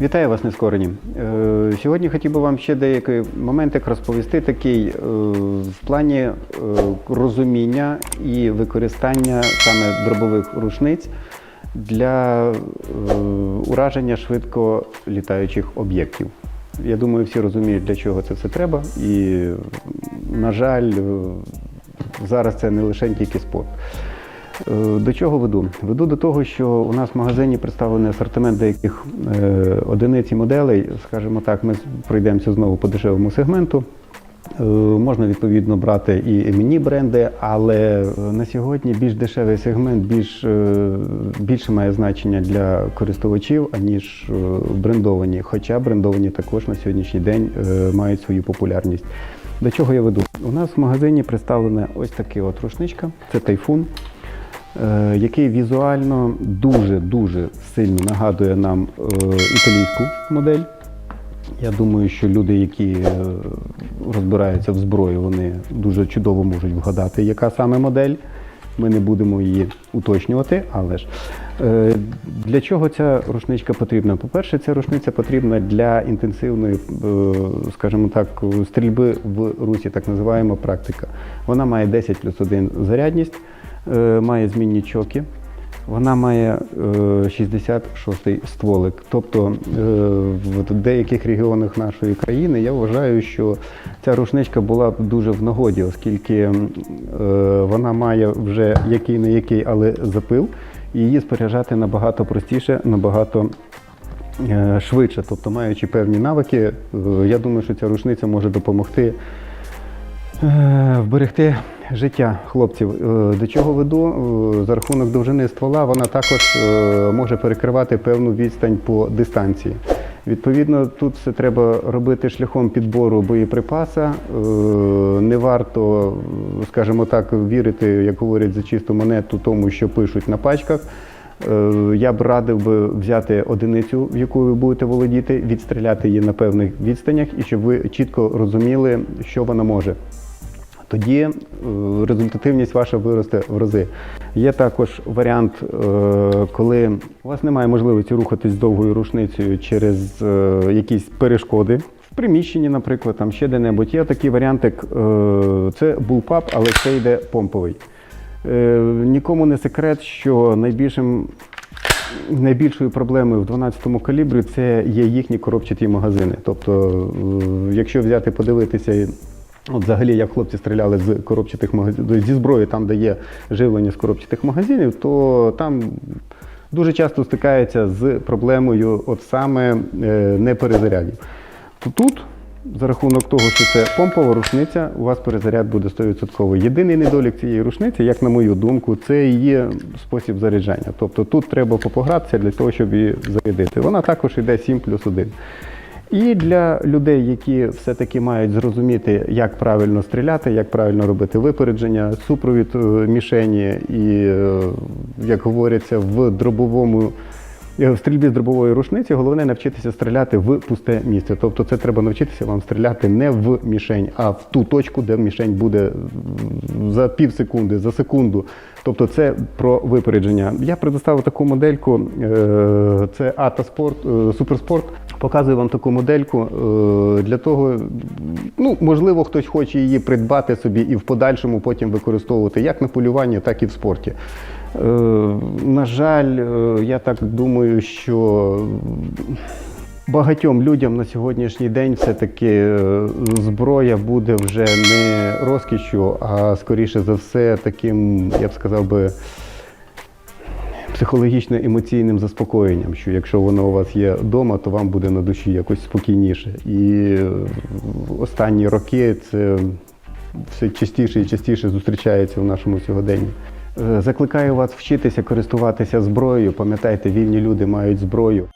Вітаю вас, нескорені. Е, Сьогодні хотів би вам ще деякий моментик розповісти такий е, в плані е, розуміння і використання саме дробових рушниць для ураження швидко літаючих об'єктів. Я думаю, всі розуміють, для чого це все треба. І, на жаль, зараз це не лише тільки спорт. Е, До чого веду? Веду до того, що у нас в магазині представлений асортимент деяких е, одиниць і моделей. Скажімо так, ми пройдемося знову по дешевому сегменту. Е, Можна відповідно брати і іменні бренди, але на сьогодні більш дешевий сегмент більш, більше має значення для користувачів, аніж брендовані. Хоча брендовані також на сьогоднішній день мають свою популярність. До чого я веду? У нас в магазині представлена ось така от рушничка, це тайфун який візуально дуже-дуже сильно нагадує нам е, італійську модель. Я думаю, що люди, які е, розбираються в зброї, вони дуже чудово можуть вгадати, яка саме модель. Ми не будемо її уточнювати, але ж е, для чого ця рушничка потрібна? По-перше, ця рушниця потрібна для інтенсивної, е, скажімо так, стрільби в русі, так називаємо практика. Вона має 10 плюс 1 зарядність, е, має змінні чоки. Вона має е, 66-й стволик. Тобто е, в деяких регіонах нашої країни я вважаю, що ця рушничка була б дуже в нагоді, оскільки е, вона має вже який не який, але запил, і її споряджати набагато простіше, набагато е, швидше. Тобто, маючи певні навики, е, я думаю, що ця рушниця може допомогти Е, Вберегти життя хлопців. Е, До чого веду? Е, За рахунок довжини ствола вона також е, може перекривати певну відстань по дистанції. Відповідно, тут все треба робити шляхом підбору боєприпаса. Не варто, скажімо так, вірити, як говорять за чисту монету, тому що пишуть на пачках. Я б радив би взяти одиницю, в яку ви будете володіти, відстріляти її на певних відстанях, і щоб ви чітко розуміли, що вона може. Тоді е, результативність ваша виросте в рази. Є також варіант, е, коли у вас немає можливості рухатись довгою рушницею через е, якісь перешкоди. В приміщенні, наприклад, там ще де-небудь. Є такий варіантик, е, це булпап, але це йде помповий. Нікому не секрет, що найбільшим Найбільшою проблемою в 12-му калібрі це є їхні коробчаті магазини. Тобто, якщо взяти подивитися, от взагалі як хлопці стріляли з коробчатих магазинів, зі зброї, там де є живлення з коробчатих магазинів, то там дуже часто стикаються з проблемою от саме е, неперезарядів. То тут за рахунок того, що це помпова рушниця, у вас перезаряд буде 100%. Єдиний недолік цієї рушниці, як на мою думку, це її спосіб заряджання. Тобто тут треба попогратися для того, щоб її зарядити. Вона також йде 7 плюс 1. І для людей, які все-таки мають зрозуміти, як правильно стріляти, як правильно робити випередження, супровід е, мішені і, е, як говориться, в дробовому Е, В стрільбі з дробової рушниці головне навчитися стріляти в пусте місце. Тобто це треба навчитися вам стріляти не в мішень, а в ту точку, де мішень буде за пів секунди, за секунду. Тобто це про випередження. Я предоставив таку модельку, це Ата Спорт, Суперспорт. Показую вам таку модельку е, для того, ну можливо, хтось хоче її придбати собі і в подальшому потім використовувати як на полюванні, так і в спорті. Е, На жаль, е, я так думаю, що багатьом людям на сьогоднішній день все-таки зброя буде вже не розкішю, а скоріше за все таким, я б сказав би, психологічно-емоційним заспокоєнням, що якщо воно у вас є вдома, то вам буде на душі якось спокійніше. І е, останні роки це все частіше і частіше зустрічається в нашому сьогоденні. Е, Закликаю вас вчитися користуватися зброєю. Пам'ятайте, вільні люди мають зброю.